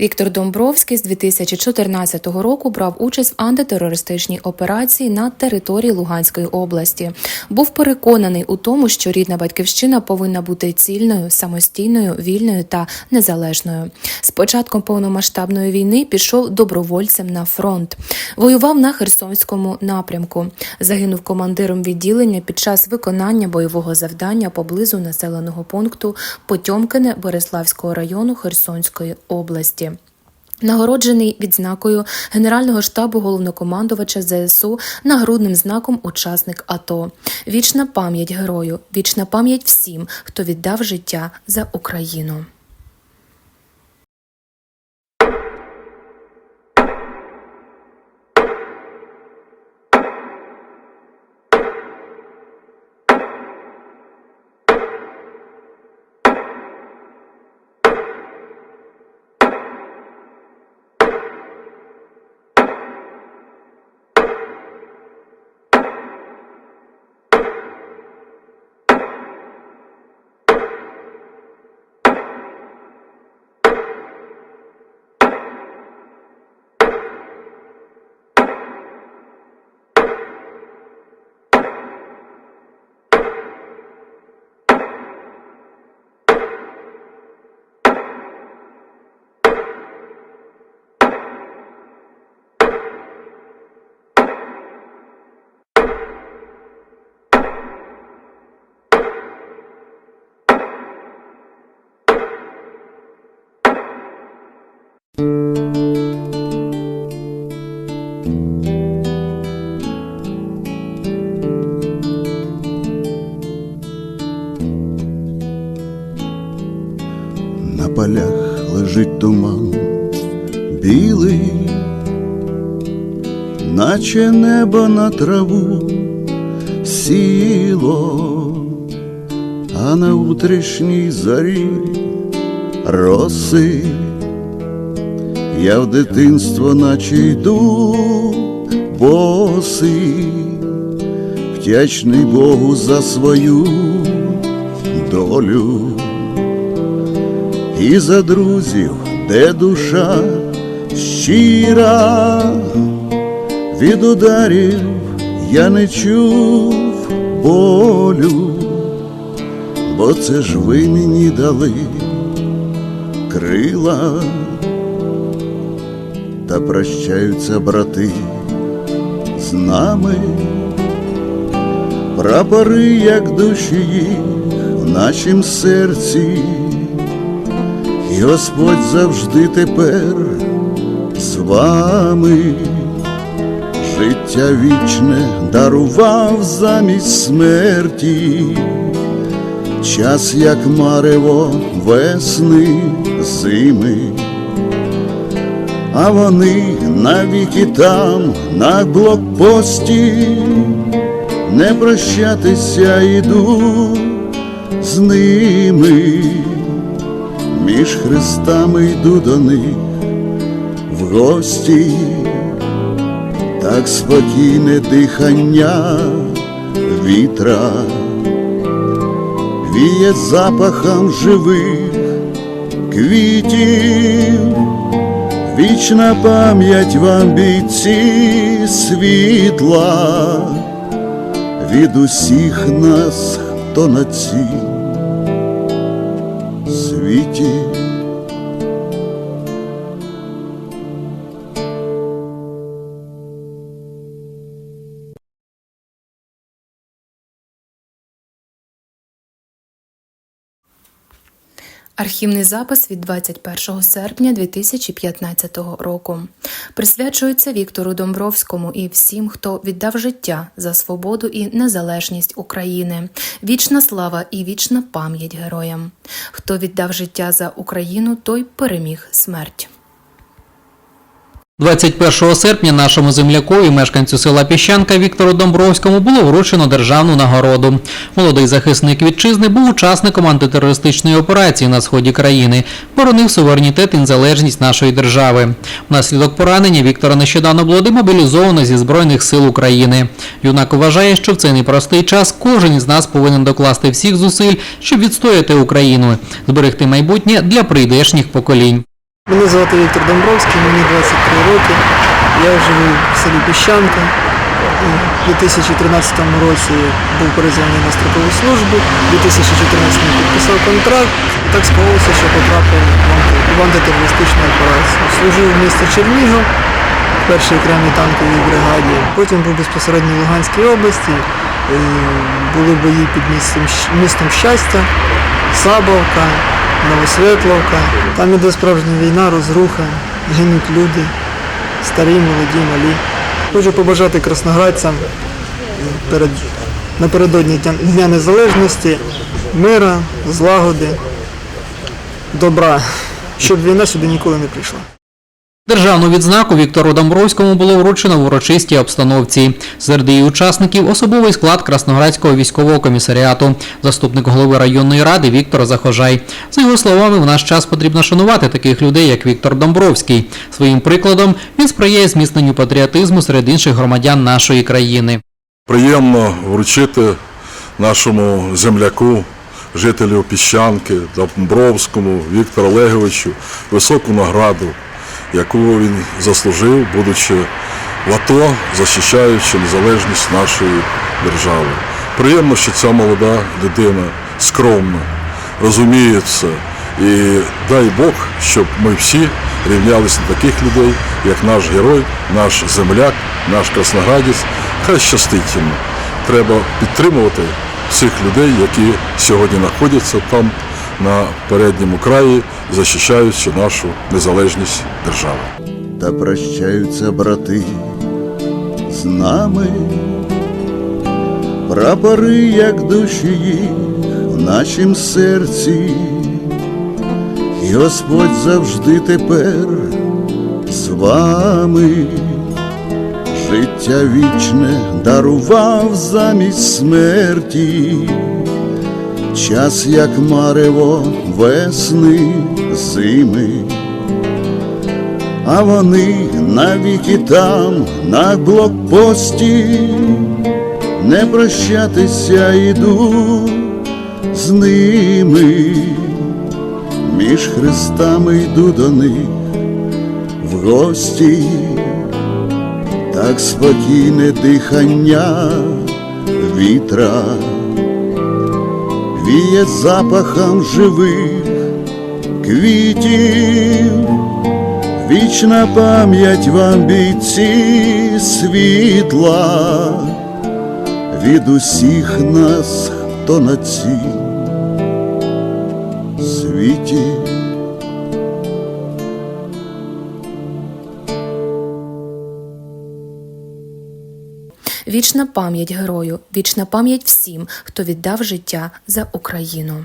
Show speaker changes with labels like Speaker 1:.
Speaker 1: Віктор Домбровський з 2014 року брав участь в антитерористичній операції на території Луганської області. Був переконаний у тому, що рідна батьківщина повинна бути цільною, самостійною, вільною та незалежною. З початком повномасштабної війни пішов добровольцем на фронт. Воював на Херсонському напрямку. Загинув командиром відділення під час виконання бойового завдання поблизу населеного пункту Потьомкине Бориславського району Херсонської області. Нагороджений відзнакою Генерального штабу головнокомандувача ЗСУ нагрудним знаком учасник АТО. Вічна пам'ять герою, вічна пам'ять всім, хто віддав життя за Україну.
Speaker 2: Полях лежить туман білий, наче небо на траву сіло, а на утрішній зарі роси. Я в дитинство наче йду босий, вдячний Богу за свою долю і за друзів, де душа щира, від ударів я не чув болю, бо це ж ви мені дали крила, та прощаються брати з нами, прапори, як душі їх в нашім серці. І Господь завжди тепер з вами. Життя вічне дарував замість смерті, час, як марево весни зими, а вони навіки там, на блокпості, не прощатися йду з ними між хрестами йду до них в гості, так спокійне дихання вітра, віє запахом живих квітів, вічна пам'ять вам бійці світла від усіх нас, хто на цій світі.
Speaker 1: Архівний запис від 21 серпня 2015 року присвячується Віктору Домбровському і всім, хто віддав життя за свободу і незалежність України. Вічна слава і вічна пам'ять героям. Хто віддав життя за Україну, той переміг смерть.
Speaker 3: 21 серпня нашому земляку і мешканцю села Піщанка Віктору Домбровському було вручено державну нагороду. Молодий захисник вітчизни був учасником антитерористичної операції на сході країни, боронив суверенітет і незалежність нашої держави. Внаслідок поранення Віктора нещодавно було демобілізовано зі Збройних сил України. Юнак вважає, що в цей непростий час кожен із нас повинен докласти всіх зусиль, щоб відстояти Україну, зберегти майбутнє для прийдешніх поколінь.
Speaker 4: Мене звати Віктор Домбровський, мені 23 роки. Я живу в селі Піщанка. У 2013 році був призваний на строкову службу, у 2014 підписав контракт і так склалося, що потрапив в антитерористичну операцію. Служив в місті Чернігів в першій окремій танковій бригаді. Потім був безпосередньо в Луганській області. Е, Були бої під містом, містом Щастя, Сабовка, Новосветловка. Там іде справжня війна, розруха, гинуть люди, старі, молоді, малі. Хочу побажати красноградцям перед, напередодні Дня Незалежності, мира, злагоди, добра, щоб війна сюди ніколи не прийшла.
Speaker 3: Державну відзнаку Віктору Домбровському було вручено в урочистій обстановці. Серед її учасників особовий склад Красноградського військового комісаріату, заступник голови районної ради Віктор Захожай. За його словами, в наш час потрібно шанувати таких людей, як Віктор Домбровський. Своїм прикладом він сприяє зміцненню патріотизму серед інших громадян нашої країни.
Speaker 5: Приємно вручити нашому земляку, жителю Піщанки, Домбровському Віктору Олеговичу високу награду, яку він заслужив, будучи в АТО, захищаючи незалежність нашої держави. Приємно, що ця молода людина скромна, розуміє це. І дай Бог, щоб ми всі рівнялися на таких людей, як наш герой, наш земляк, наш красноградець. Хай щастить йому. Треба підтримувати всіх людей, які сьогодні знаходяться там на передньому краї, захищаючи нашу незалежність держави.
Speaker 2: та прощаються брати з нами, прапори, як душі в нашім серці, і Господь завжди тепер з вами. Життя вічне дарував замість смерті, час, як марево весни, зими. А вони навіки там, на блокпості, не прощатися йду з ними, між хрестами йду до них в гості, так спокійне дихання вітра, віє запахом живих квітів. Вічна пам'ять вам бійці світла від усіх нас, хто на цій світі.
Speaker 1: Вічна пам'ять герою, вічна пам'ять всім, хто віддав життя за Україну.